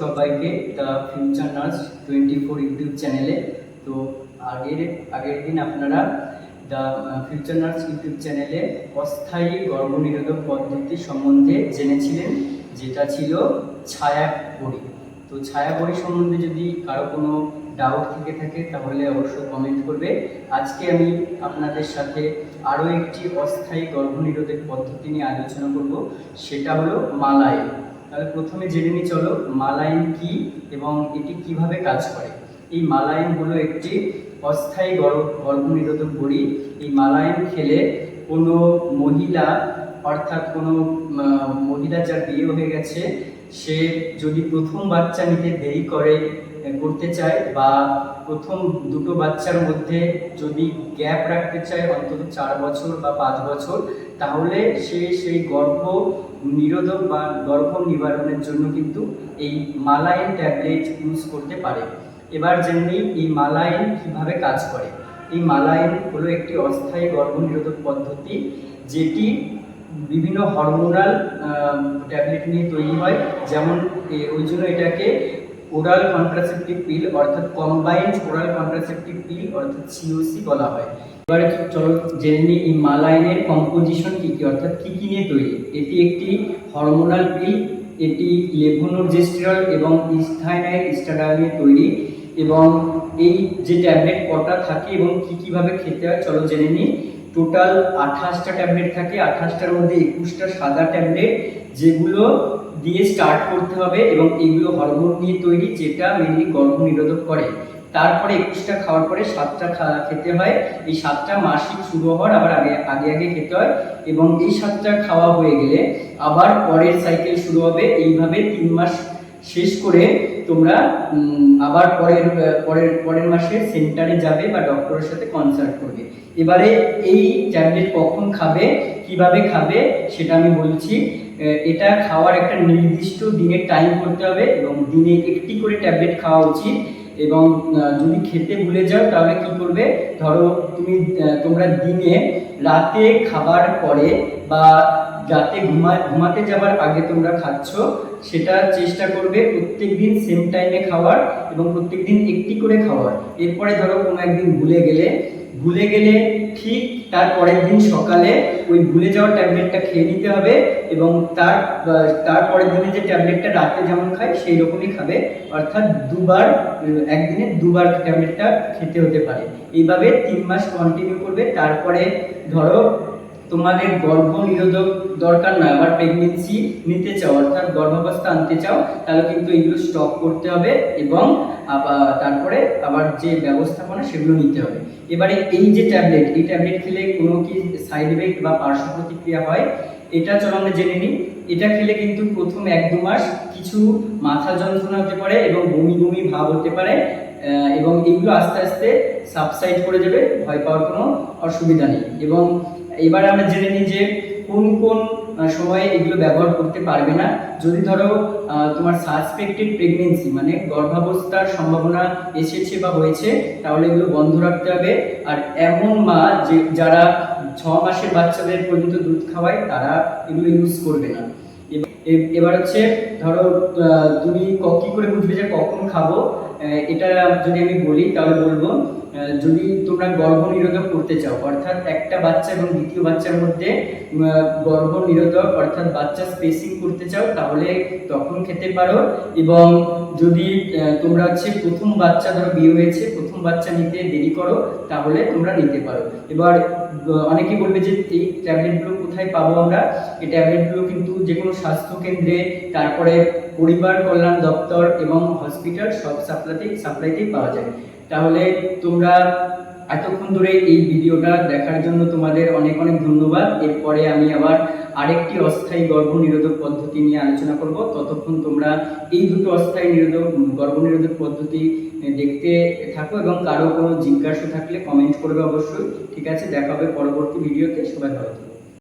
সবাইকে the future nurse twenty four YouTube চ্যানেলে তো আগের আগের দিন আপনারা দ্য ফিউচার নার্স ইউটিউব চ্যানেলে অস্থায়ী গর্ভনিরোধক পদ্ধতি সম্বন্ধে জেনেছিলেন, যেটা ছিল ছায়া বড়ি তো ছায়া বড়ি সম্বন্ধে যদি কারও কোনো ডাউট থেকে থাকে, তাহলে অবশ্যই কমেন্ট করবে। আজকে আমি আপনাদের সাথে আরও একটি অস্থায়ী গর্ভনিরোধক পদ্ধতি নিয়ে আলোচনা করব, সেটা হলো মালাইন তাহলে প্রথমে জেনে নিই চলো মালাইন কি এবং এটি কীভাবে কাজ করে। এই মালাইন হলো একটি অস্থায়ী গর্ভ গর্ভনিরোধক বড়ি। এই মালাইন খেলে কোনো মহিলা, অর্থাৎ কোনো মহিলা যার বিয়ে হয়ে গেছে, সে যদি প্রথম বাচ্চা নিতে দেরি করে করতে চায় বা প্রথম দুটো বাচ্চার মধ্যে যদি গ্যাপ রাখতে চায় অন্তত চার বছর বা পাঁচ বছর, তাহলে সে সেই গর্ভ নিরোধক বা গর্ভ নিবারণের জন্য কিন্তু এই মালাইন ট্যাবলেট ইউজ করতে পারে। এবার যেমনি এই মালাইন কীভাবে কাজ করে। এই মালাইন হলো একটি অস্থায়ী গর্ভ নিরোধক পদ্ধতি, যেটি বিভিন্ন হরমোনাল ট্যাবলেট নিয়ে তৈরি হয়। যেমন ওই জন্য এটাকে ওরাল কন্ট্রাসেপটিভ পিল অর্থাৎ কম্বাইন্ড ওরাল কন্ট্রাসেপটিভ পিল অর্থাৎ সিওসি বলা হয়। এবারে চলো জেনে নিই এই মালাইনের কম্পোজিশন কি কি, অর্থাৎ কি কি নিয়ে তৈরি? এটি একটি হরমোনাল পিল, এটি লেভোনোজেস্টেরল এবং ইস্থাইনাইল স্টাডাল নিয়ে তৈরি এবং এই যে ট্যাবলেট কটা থাকে এবং কি কীভাবে খেতে হয়, চলো জেনে নিই। টোটাল আঠাশটা ট্যাবলেট থাকে, আঠাশটার মধ্যে একুশটা সাদা ট্যাবলেট যেগুলো দিয়ে স্টার্ট করতে হবে এবং এগুলো হরমোন দিয়ে তৈরি যেটা মেনলি গর্ভ নিরোধক করে। তারপরে একুশটা খাওয়ার পরে সাতটা খেতে হয়। এই সাতটা মাসিক শুরু হওয়ার আবার আগে আগে আগে খেতে হয় এবং এই সাতটা খাওয়া হয়ে গেলে আবার পরের সাইকেল শুরু হবে। এইভাবে তিন মাস শেষ করে তোমরা আবার পরের পরের পরের মাসে সেন্টারে যাবে বা ডক্টরের সাথে কনসাল্ট করবে। এবারে এই ট্যাবলেট কখন খাবে, কীভাবে খাবে, সেটা আমি বলছি। এটা খাওয়ার একটা নির্দিষ্ট দিনের টাইম করতে হবে এবং দিনে একটি করে ট্যাবলেট খাওয়া উচিত এবং যদি খেতে ভুলে যাও তাহলে কি করবে? ধরো তুমি তোমরা দিনে রাতে খাবার পরে বা রাতে ঘুমা, ঘুমাতে যাবার আগে তোমরা খাচ্ছ, সেটা চেষ্টা করবে প্রত্যেক দিন সেম টাইমে খাওয়ার এবং প্রত্যেক দিন একটি করে খাওয়ার। এরপরে ধরো কোনো একদিন ভুলে গেলে ভুলে গেলে ঠিক তার পরের দিন সকালে ওই ভুলে যাওয়া ট্যাবলেটটা খেয়ে নিতে হবে এবং তার তার পরের দিনে যে ট্যাবলেটটা রাতে যেমন খায়, সেই রকমই খাবে। অর্থাৎ দুবার, একদিনে দুবার ট্যাবলেটটা খেতে হতে পারে। এইভাবে তিন মাস কন্টিনিউ করবে। তারপরে ধরো তোমাদের গর্ভ নিরোধক দরকার নয়। আবার প্রেগনেন্সি নিতে চাও, অর্থাৎ গর্ভাবস্থা আনতে চাও, তাহলে কিন্তু এগুলো স্টপ করতে হবে এবং আবার তারপরে আবার যে ব্যবস্থাপনা সেগুলো নিতে হবে। এবারে এই যে ট্যাবলেট এই ট্যাবলেট খেলে কোনো কি সাইড এফেক্ট বা পার্শ্ব প্রতিক্রিয়া হয়? এটা চলো আমরা জেনে নিই। এটা খেলে কিন্তু প্রথম এক দু মাস কিছু মাথা যন্ত্রণা হতে পারে এবং বমি বমি ভাব হতে পারে এবং এগুলো আস্তে আস্তে সাবসাইড করে যাবে ভয় পাওয়ার কোনো অসুবিধা নেই। এবং এবার আমরা জেনে নিই যে কোন কোন সময়ে এগুলো ব্যবহার করতে পারবে না। যদি ধরো তোমার সাসপেক্টেড প্রেগনেন্সি মানে গর্ভাবস্থার সম্ভাবনা এসেছে বা হয়েছে, তাহলে এগুলো বন্ধ রাখতে হবে। আর এমন মা যে, যারা ছ মাসের বাচ্চাদের পর্যন্ত দুধ খাওয়ায়, তারা এগুলো ইউজ করবে না। এবার হচ্ছে, ধরো তুমি ক- করে বুঝবে যে কখন খাব? এটা যদি আমি বলি, তাহলে বলব যদি তোমরা গর্ভ নিরোধক করতে চাও অর্থাৎ একটা বাচ্চা এবং দ্বিতীয় বাচ্চার মধ্যে গর্ভ নিরোধক অর্থাৎ বাচ্চা স্পেসিং করতে চাও তাহলে তখন খেতে পারো। এবং যদি তোমরা হচ্ছে প্রথম বাচ্চা ধরো বিয়ে হয়েছে প্রথম বাচ্চা নিতে দেরি করো তাহলে তোমরা নিতে পারো। এবার আহ, অনেকেই বলবে যে এই ট্যাবলেটগুলো কোথায় পাবো আমরা? এই ট্যাবলেটগুলো কিন্তু যে কোনো স্বাস্থ্য কেন্দ্রে তারপরে পরিবার কল্যাণ দপ্তর এবং হসপিটাল সব সাপ্লাইতেই সাপ্লাইতেই পাওয়া যায়। তাহলে তোমরা এতক্ষণ ধরে এই ভিডিওটা দেখার জন্য তোমাদের অনেক অনেক ধন্যবাদ। এরপরে আমি আবার আরেকটি অস্থায়ী গর্ভ নিরোধক পদ্ধতি নিয়ে আলোচনা করব। ততক্ষণ তোমরা এই দুটো অস্থায়ী নিরোধক গর্ভ নিরোধক পদ্ধতি দেখতে থাকো এবং কারও কোনো জিজ্ঞাসা থাকলে কমেন্ট করবে অবশ্যই। ঠিক আছে, দেখা হবে পরবর্তী ভিডিওতে। সবাই ভালো।